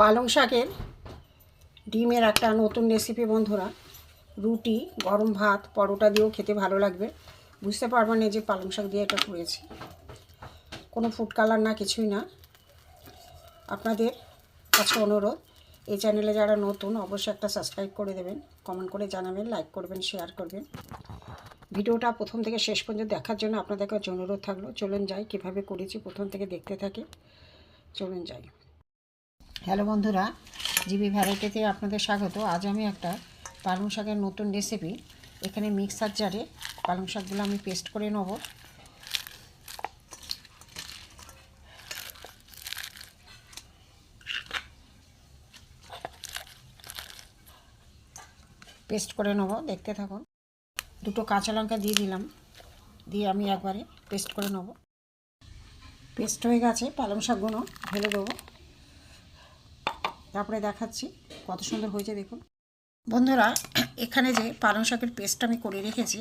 পালং শাকের ডিমের একটা নতুন রেসিপি বন্ধুরা। রুটি, গরম ভাত, পরোটা দিয়েও খেতে ভালো লাগবে। বুঝতে পারবেন না যে পালং শাক দিয়ে এটা করেছি। কোনো ফুড কালার না, কিছুই না। আপনাদের কাছে অনুরোধ, এই চ্যানেলে যারা নতুন, অবশ্যই একটা সাবস্ক্রাইব করে দেবেন। কমেন্ট করে জানাবেন লাইক করবেন শেয়ার করবেন। ভিডিওটা প্রথম থেকে শেষ পর্যন্ত দেখার জন্য আপনাদের কাছে অনুরোধ থাকল। চলুন যাই, কীভাবে করেছি প্রথম থেকে দেখতে থাকি। চলুন যাই। হ্যালো বন্ধুরা, জিবি ভ্যারাইটিতে আপনাদের স্বাগত। আজ আমি একটা পালং শাকের নতুন রেসিপি এখানে মিক্সার জারে পালং শাকগুলো আমি পেস্ট করে নেব। পেস্ট করে নেব, দেখতে থাকুন। দুটো কাঁচা লঙ্কা দিয়ে দিলাম। দিয়ে আমি একবারে পেস্ট করে নেব। পেস্ট হয়ে গেছে, পালং শাকগুলো ঢেলে দেবো। তারপরে দেখাচ্ছি কত সুন্দর হয়েছে, দেখুন। বন্ধুরা, এখানে যে পালং শাকের পেস্ট আমি করে রেখেছি,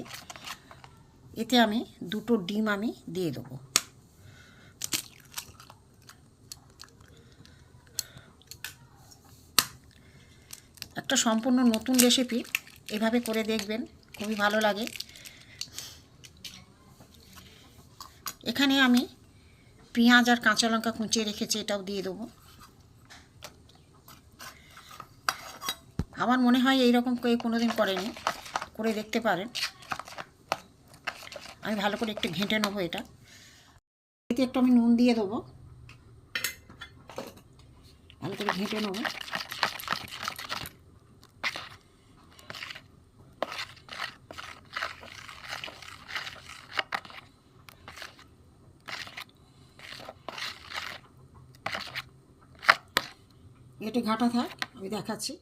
এতে আমি দুটো ডিম আমি দিয়ে দেবো। একটা সম্পূর্ণ নতুন রেসিপি এভাবে করে দেখবেন, খুবই ভালো লাগে। এখানে আমি পেঁয়াজ আর কাঁচা লঙ্কা কুঁচিয়ে রেখেছি, এটাও দিয়ে দেবো। আমার মনে হয় এইরকম কেউ কোনো দিন করেনি, করে দেখতে পারেন। আমি ভালো করে একটু ঘেঁটে নেব এটা। এতে একটু আমি নুন দিয়ে দেবো। ভালো করে ঘেঁটে নেব। এটি ঘাটা থাক, আমি দেখাচ্ছি।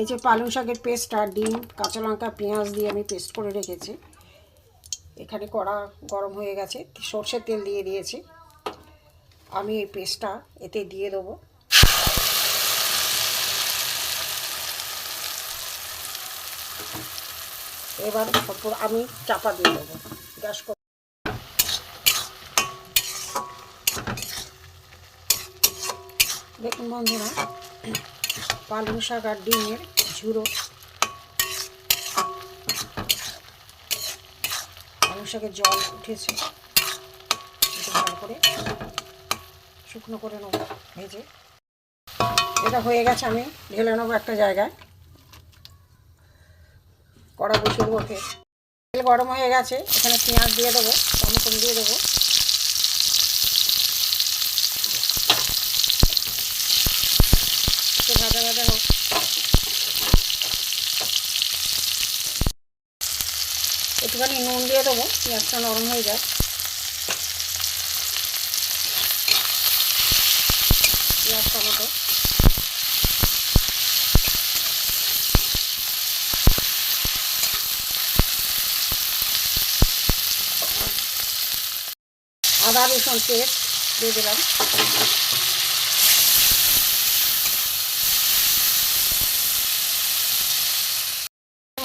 এই যে পালং শাকের পেস্ট আর ডিম, কাঁচা লঙ্কা, পেঁয়াজ দিয়ে আমি পেস্ট করে রেখেছি। এখানে কড়া গরম হয়ে গেছে, সর্ষের তেল দিয়ে দিয়েছি। আমি এই পেস্টটা এতে দিয়ে দেবো। এবার আমি চাপা দিয়ে দেবো। গ্যাস দেখুন বন্ধুরা পালং শাক আর ডিমের ঝুড়ো পালং শাকের জল উঠেছে। করে শুকনো করে নেব, ভেজে। এটা হয়ে গেছে, আমি ঢেলে নেব একটা জায়গায়। কড়া বসিয়ে দেবো তেল গরম হয়ে গেছে, এখানে পেঁয়াজ দিয়ে দেবো, টমেটো দিয়ে দেবো একটু ভাজা ভাজা হোক একটুখানি নুন দিয়ে দেবো পেঁয়াজটা নরম হয়ে যায় পেঁয়াজ টমেটো আদা রসুন পেস্ট দিয়ে দিলাম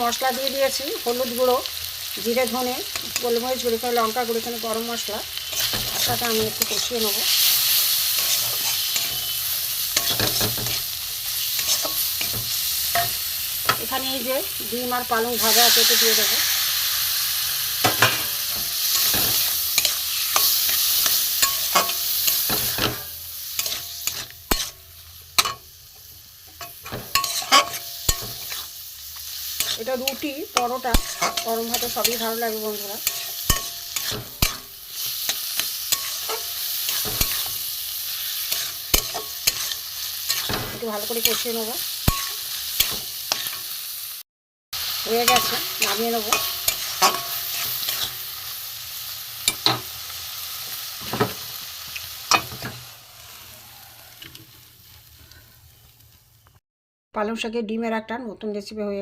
মশলা দিয়ে দিয়েছি, হলুদ গুঁড়ো, জিরে ধনে, গোলমরিচ গুঁড়ো করে লঙ্কা গুঁড়ো, এখানে গরম মশলা মশলাটা আমি একটু কষিয়ে নেব। এখানে এই যে ডিম আর পালং ভাজা আছে দিয়ে দেবো। এটা রুটি, পরোটা, গরম ভাতে সবই ভালো লাগে বন্ধুরা। একটু ভালো করে কষিয়ে নেব। হয়ে গেছে, নামিয়ে নেব। পালং শাকের ডিমের একটা নতুন রেসিপি হয়ে